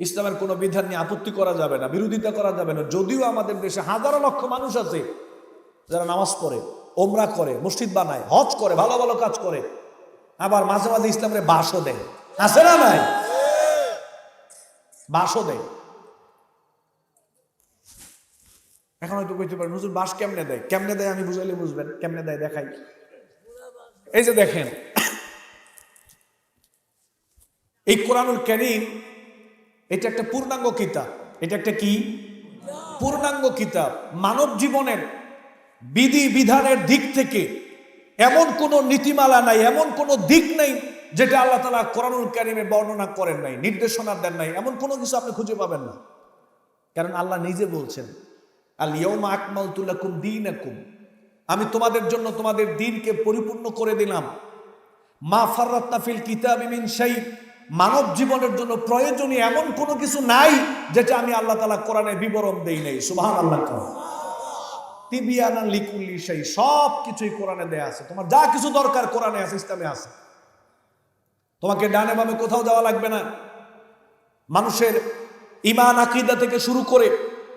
ইসলামের কোনো বিধান নিয়ে আপত্তি করা যাবে না, বিরোধিতা করা যাবে না। যদিও আমাদের দেশে হাজারো লক্ষ মানুষ আছে যারা নামাজ পড়ে, ওমরা করে, মসজিদ বানায়, হজ করে, ভালো ভালো কাজ করে, আবার মাঝে মাঝে ইসলামের বাসও দেয়। আছে না নাই? বাসও দেয়। এখন হয়তো কইতে পারেন, হুজুর, বাস কেমনে দেয়? কেমনে দেয় আমি বুঝাইলে বুঝবেন, কেমনে দেয় দেখাই। এই যে দেখেন, এই কোরআনুল করিম এটা একটা পূর্ণাঙ্গ কিতাব। এটা একটা কি? পূর্ণাঙ্গ কিতাব। মানব জীবনের বিধি বিধানের দিক থেকে এমন কোন নীতিমালা নাই, এমন কোন দিক নেই যেটা আল্লাহ তালা কোরআনুল কারিমে বর্ণনা করেন নাই, নির্দেশনা দেন নাই, এমন কোনো কিছু আপনি খুঁজে পাবেন না। কারণ আল্লাহ নিজে বলছেন, আল আকমাল তুলাকুম দিন আমি তোমাদের জন্য তোমাদের দিনকে পরিপূর্ণ করে দিলাম। মা ফাররাত্তা ফিল কিতাব মিন শাই। মানব জীবনের জন্য প্রয়োজনীয় এমন কোনো কিছু নাই যেটা আমি আল্লাহ তালা কোরআনে বিবরণ দেই নাই। সুবাহ আল্লাহ তিবিয়ানা লিকুল্লি সেই সব কিছুই কোরআনে দেয়া আছে। তোমার যা কিছু দরকার কোরআনে আছে, ইসলামে আছে। তোমাকে ডানে বামে কোথাও যাওয়া লাগবে না। মানুষের ইমান আকিদা থেকে শুরু করে,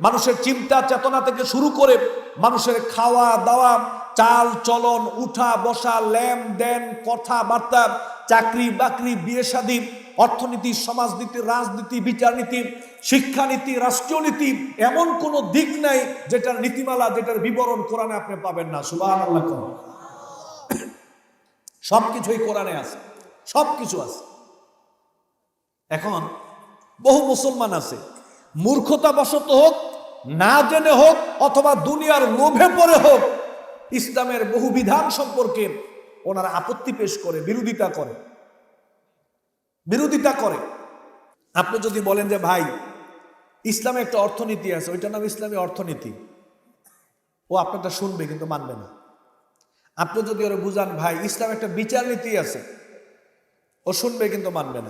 মানুষের চিন্তা চেতনা থেকে শুরু করে, মানুষের খাওয়া দাওয়া, চাল, চলন, উঠা, বসা লেন দেন কথাবার্তা চাকরি বাকরি বিয়ে শাদী অর্থনীতি, সমাজনীতি, রাজনীতি, বিচারনীতি, শিক্ষানীতি রাষ্ট্রীয় নীতি এমন কোনো দিক নাই যেটার নীতিমালা, যেটার বিবরণ কোরআনে আপনি পাবেন না। সুবাহ সব কিছুই কোরআনে আছে। সব কিছু আছে। এখন বহু মুসলমান আছে। মূর্খতা বশত হোক, না জেনে হোক, অথবা দুনিয়ার লোভে পড়ে হোক, ইসলামের বহু বিধান সম্পর্কে ওনারা আপত্তি পেশ করে, বিরোধিতা করে। বিরোধিতা করে। আপনি যদি বলেন যে, ভাই, ইসলামে একটা অর্থনীতি আছে, ওইটার নাম ইসলামী অর্থনীতি। ও আপনারটা শুনবে কিন্তু মানবে না। আপনি যদি ওরা বুঝান, ভাই, ইসলাম একটা বিচার নীতি আছে, ও শুনবে কিন্তু মানবে না।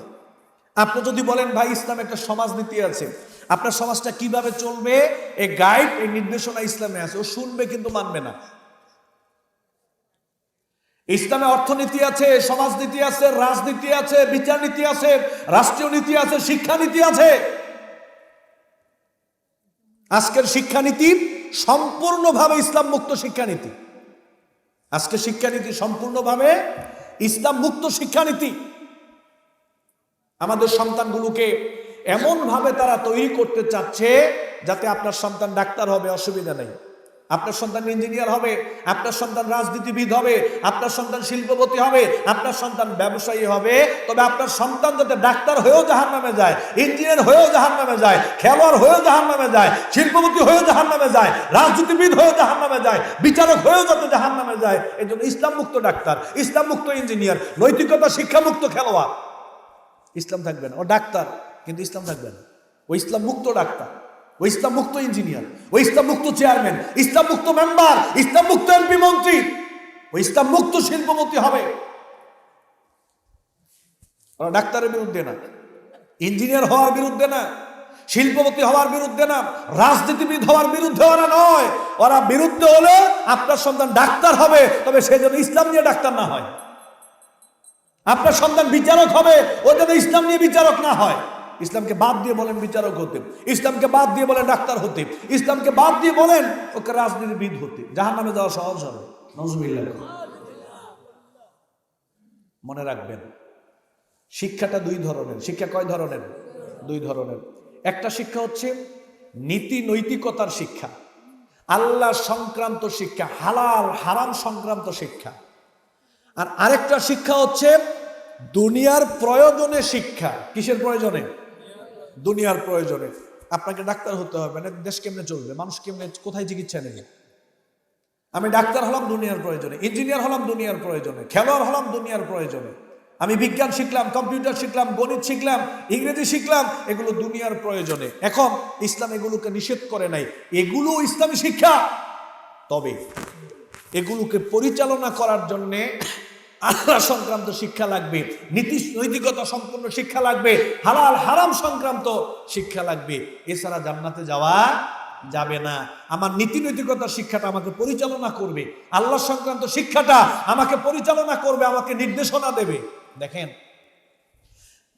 আপনি যদি বলেন, ভাই, ইসলাম একটা সমাজনীতি আছে, আপনার সমাজটা কীভাবে চলবে? এ গাইড এই নির্দেশনা ইসলামে আছে, ও শুনবে কিন্তু মানবে না। ইসলামে অর্থনীতি আছে, সমাজনীতি আছে, রাজনীতি আছে বিচার নীতি আছে, রাষ্ট্রীয় নীতি আছে, শিক্ষানীতি আছে। আজকের শিক্ষানীতি সম্পূর্ণভাবে ইসলাম মুক্ত শিক্ষানীতি। আজকে শিক্ষানীতি সম্পূর্ণভাবে ইসলাম মুক্ত শিক্ষানীতি। আমাদের সন্তানগুলোকে এমন ভাবে তারা তৈরি করতে চাচ্ছে যাতে আপনার সন্তান ডাক্তার হবে, অসুবিধা নেই। আপনার সন্তান ইঞ্জিনিয়ার হবে, আপনার সন্তান রাজনীতিবিদ হবে, আপনার সন্তান শিল্পপতি হবে, আপনার সন্তান ব্যবসায়ী হবে, তবে আপনার সন্তান যাতে ডাক্তার হয়েও জাহান নামে যায় ইঞ্জিনিয়ার হয়েও জাহান নামে যায়, খেলোয়াড় হয়েও জাহান নামে যায়, শিল্পপতি হয়েও জাহান নামে যায়, রাজনীতিবিদ হয়েও জাহান নামে যায়, বিচারক হয়েও যাতে জাহান নামে যায় এই জন্য ইসলাম মুক্ত ডাক্তার, ইসলাম মুক্ত ইঞ্জিনিয়ার নৈতিকতা শিক্ষা মুক্ত খেলোয়াড়। ইসলাম থাকবে না ও ডাক্তার, কিন্তু ইসলাম থাকবে না ও ইসলাম মুক্ত ডাক্তার। ও ইসলাম মুক্ত ইঞ্জিনিয়ার ও ইসলাম মুক্ত চেয়ারম্যান ইসলাম মুক্ত মেম্বার ইসলাম মুক্ত এমপি মন্ত্রী ও ইসলাম মুক্ত শিল্পপতি হবে। ওরা ডাক্তারের বিরুদ্ধে না, ইঞ্জিনিয়ার হওয়ার বিরুদ্ধে না, শিল্পপতি হওয়ার বিরুদ্ধে না, রাজনীতিবিদ হওয়ার বিরুদ্ধে ওরা নয়। ওরা বিরুদ্ধে হলে আপনার সন্তান ডাক্তার হবে, তবে সে যেন ইসলাম নিয়ে ডাক্তার না হয়। আপনার সন্তান বিচারক হবে, ও যেন ইসলাম নিয়ে বিচারক না হয়। ইসলামকে বাদ দিয়ে বলেন বিচারক হতে ইসলামকে বাদ দিয়ে বলেন ডাক্তার হতে ইসলামকে বাদ দিয়ে বলেন ওকে রাজনীতিবিদ হতে। জাহান নামে যাওয়া সহজ হবে। নজরুল্লাহ মনে রাখবেন শিক্ষাটা দুই ধরনের। শিক্ষা কয় ধরনের? দুই ধরনের। একটা শিক্ষা হচ্ছে নীতি নৈতিকতার শিক্ষা। আল্লাহ সংক্রান্ত শিক্ষা হালাল হারাম সংক্রান্ত শিক্ষা। আর আরেকটা শিক্ষা হচ্ছে দুনিয়ার প্রয়োজনে শিক্ষা। কিসের প্রয়োজনে? দুনিয়ার প্রয়োজনে। আপনাকে ডাক্তার হতে হবে না দেশ কেমনে চলবে, মানুষ কেমনে, কোথায় চিকিৎসা নেবে? আমি ডাক্তার হলাম দুনিয়ার প্রয়োজনে, ইঞ্জিনিয়ার হলাম দুনিয়ার প্রয়োজনে, খেলোয়াড় হলাম দুনিয়ার প্রয়োজনে। আমি বিজ্ঞান শিখলাম, কম্পিউটার শিখলাম, গণিত শিখলাম, ইংরেজি শিখলাম, এগুলো দুনিয়ার প্রয়োজনে। এখন ইসলাম এগুলোকে নিষেধ করে নাই। এগুলো ইসলামী শিক্ষা। তবে এগুলোকে পরিচালনা করার জন্যে আল্লাহ সংক্রান্ত শিক্ষা লাগবে, নীতি নৈতিকতা সম্পূর্ণ শিক্ষা লাগবে, হালাল হারাম সংক্রান্ত শিক্ষা লাগবে। এছাড়া জান্নাতে যাওয়া যাবে না। আমার নীতি নৈতিকতার শিক্ষাটা আমাকে পরিচালনা করবে। আল্লাহ সংক্রান্ত শিক্ষাটা আমাকে পরিচালনা করবে, আমাকে নির্দেশনা দেবে। দেখেন,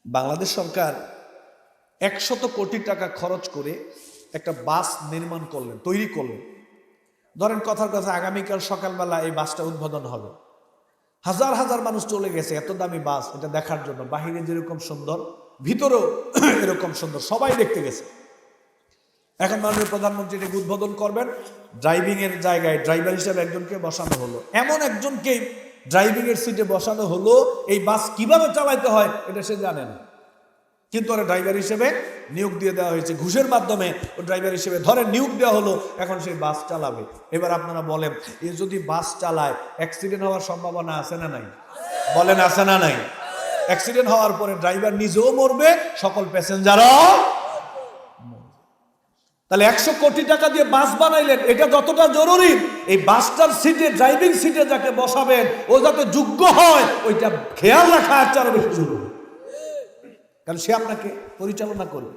বাংলাদেশ সরকার একশত কোটি টাকা খরচ করে একটা বাস নির্মাণ করলেন, তৈরি করলেন। ধরেন কথার কথা, আগামীকাল সকালবেলা এই বাসটা উদ্বোধন হবে। হাজার হাজার মানুষ চলে গেছে, এত দামি বাস, এটা দেখার জন্য। বাহিরে যেরকম সুন্দর, ভিতরেও এরকম সুন্দর, সবাই দেখতে গেছে। এখন মাননীয় প্রধানমন্ত্রী এটাকে উদ্বোধন করবেন। ড্রাইভিংয়ের জায়গায় ড্রাইভার হিসেবে একজনকে বসানো হলো। এমন একজনকে ড্রাইভিংয়ের সিটে বসানো হলো, এই বাস কীভাবে চালাইতে হয়, এটা সে জানে না। কিন্তু ওরা ড্রাইভার হিসেবে নিয়োগ দিয়ে দেওয়া হয়েছে। ঘুষের মাধ্যমে ও ড্রাইভার হিসেবে ধরে নিয়োগ দেওয়া হলো, এখন সেই বাস চালাবে। এবার আপনারা বলেন, এ যদি বাস চালায় অ্যাক্সিডেন্ট হওয়ার সম্ভাবনা আছে না নাই? বলেন, আছে না নাই? অ্যাক্সিডেন্ট হওয়ার পরে ড্রাইভার নিজেও মরবে, সকল প্যাসেঞ্জারও তাহলে একশো কোটি টাকা দিয়ে বাস বানাইলেন, এটা যতটা জরুরি? এই বাসটার সিটে ড্রাইভিং সিটে যাকে বসাবেন, ও যাতে যোগ্য হয়, ওইটা খেয়াল রাখা আর বেশি জরুরি। কারণ সে আপনাকে পরিচালনা করবে।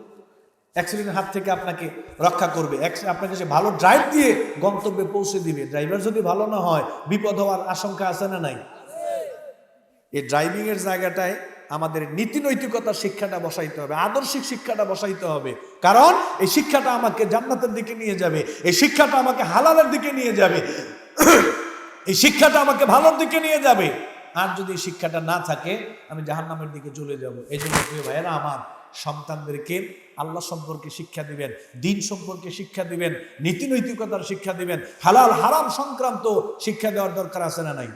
অ্যাক্সিডেন্টের হাত থেকে আপনাকে রক্ষা করবে। আপনাকে সে ভালো ড্রাইভ দিয়ে গন্তব্যে পৌঁছে দিবে। ড্রাইভার যদি ভালো না হয়, বিপদ হওয়ার আশঙ্কা আছে না নাই? এই ড্রাইভিং এর জায়গাটায় আমাদের নীতি নৈতিকতার শিক্ষাটা বসাইতে হবে, আদর্শিক শিক্ষাটা বসাইতে হবে। কারণ এই শিক্ষাটা আমাকে জান্নাতের দিকে নিয়ে যাবে, এই শিক্ষাটা আমাকে হালালের দিকে নিয়ে যাবে। এই শিক্ষাটা আমাকে ভালোর দিকে নিয়ে যাবে। আর যদি শিক্ষাটা না থাকে, আমি জাহান্নামের দিকে চলে যাব। এই জন্য প্রিয় ভাইয়েরা, আমার সন্তানদেরকে আল্লাহ সম্পর্কে শিক্ষা দিবেন, দিন সম্পর্কে শিক্ষা দিবেন নীতি নৈতিকতার শিক্ষা দিবেন, হালাল, হারাম সংক্রান্ত শিক্ষা দেওয়ার দরকার আছে না নাই?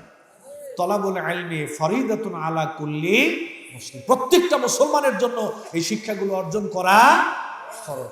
তলাবুল আলমে ফরিদাতুন আলা কুল্লি প্রত্যেকটা মুসলমানের জন্য এই শিক্ষাগুলো অর্জন করা খরচ